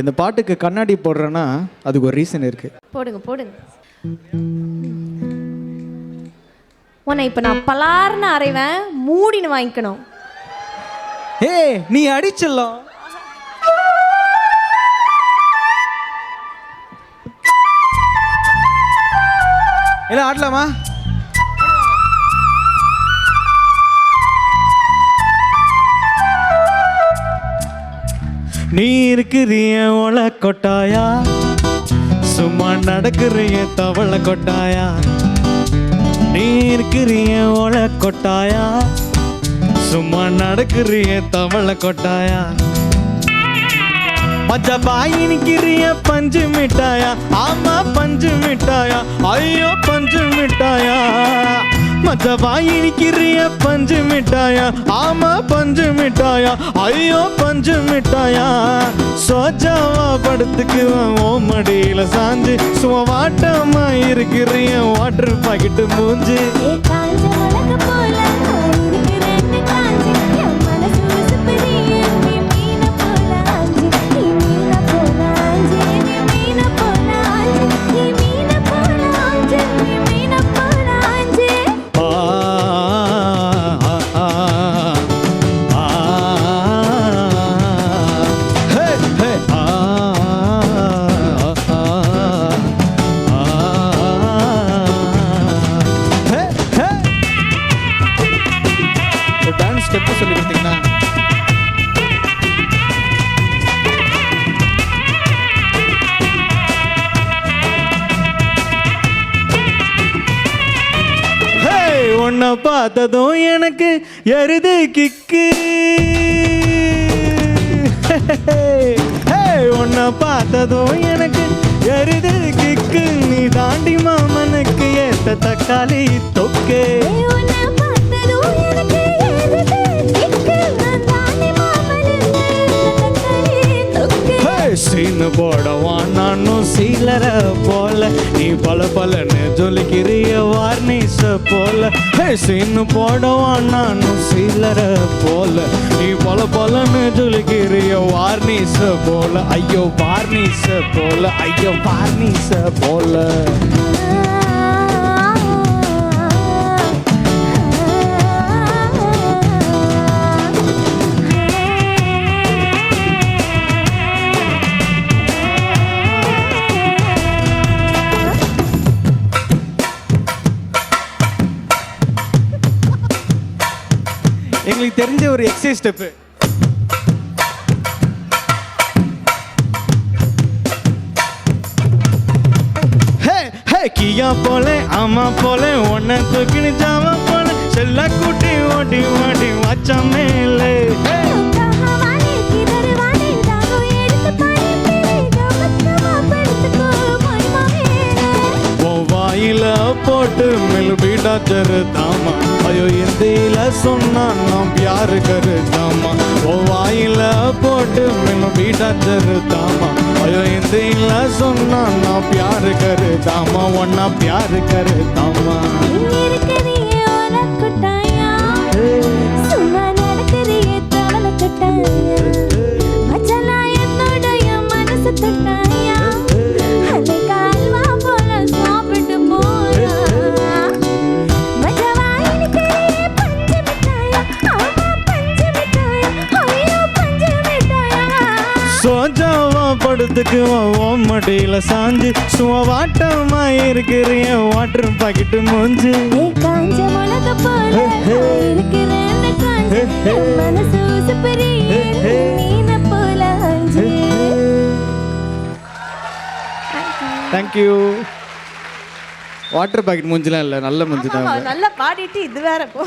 இந்த பாட்டுக்கு கண்ணாடி போடுறேன்னா அதுக்கு ஒரு ரீசன் இருக்கு. போடுங்க போடுங்க. உன்னை இப்போ நான் பலார்னு அரைவேன் மூடின்னு வாங்கிக்கணும். ஏ நீ அடிச்சிடலாம் இல்லை ஆடலாமா? நீ இருக்கிறிய ஒல கொட்டாயா? சும்மா நடக்கிறிய தவள கொட்டாயா? நீ இருக்கிறிய ஒல கொட்டாயா? சும்மா நடக்கிறிய தவள கொட்டாயா? மச்ச பாய் நிக்கிறிய பஞ்சு மிட்டாயா? ஆமா பஞ்சு மிட்டாயா? ஐயோ பஞ்சு மிட்டாயா? மச்ச பாய் நிக்கிறிய பஞ்சு மிட்டாயா? ஆமா பஞ்சு மிட்டாயா. ஐயோ பஞ்சு மிட்டாயா. சோஜாவா படுத்துக்குவேன் ஓ மடியில சாஞ்சு சும்மா வாட்டமா இருக்கிறிய வாட்டர் பாக்கெட்டு மூஞ்சு. உன்னை பார்த்ததும் எனக்கு எருது கிக்கு. உன்னை பார்த்ததும் எனக்கு எருது கிக்கு. நீ தாண்டி மாமனுக்கு ஏத்த தக்காளி தொக்கு. நான் சீனு போடவான் நானும் சீலர போல. நீ பல பலன்னு ஜொலிக்கிறிய வார்னிஷ போல. சின்னு போடுவான் நானும் சீலர போல. நீ பல பலன்னு ஜொலிக்கிறிய வார்னிஷ போல. ஐயோ வார்னிஷ போல. ஐயோ வார்னிஷ போல. எங்களுக்கு தெரிஞ்ச ஒரு எக்ஸசைஸ் ஸ்டெப்பு. ஹே கியா போல ஆமா போல உன்னை தூக்கினு ஜாமா போல. செல்ல கூட்டி ஓடி ஓடி வச்ச மேலே. போட்டு மெலுபிடா ஜரு தாமா ஐயோ இந்தியில சொன்னா நாம் பியாரு கரு தாமா உன் வாயில போட்டு மெலுபிடா ஜரு தாமா ஐயோ இந்தியில சொன்னா நான் பியாரு கரு தாமா ஒன்னா பியாரு கரு தாமா இருக்கறியே ஒலக்குட்டாயா சும்மா நடக்கறியே தவளக்குட்டாயா மச்சலா சோஜாவா படுத்துக்குவோம் ஓ மடியில சாஞ்சு. சும்மா வாட்டமா இருக்கிறிய வாட்டர் பாக்கெட்டு மூஞ்சு. காஞ்ச மிளகு போல காஞ்சு மனசு தேங்க்யூ வாட்டர் பாக்கெட் மூஞ்சிலாம் இல்லை நல்ல மூஞ்சி தான் நல்லா பாடிட்டு இது வேற போ.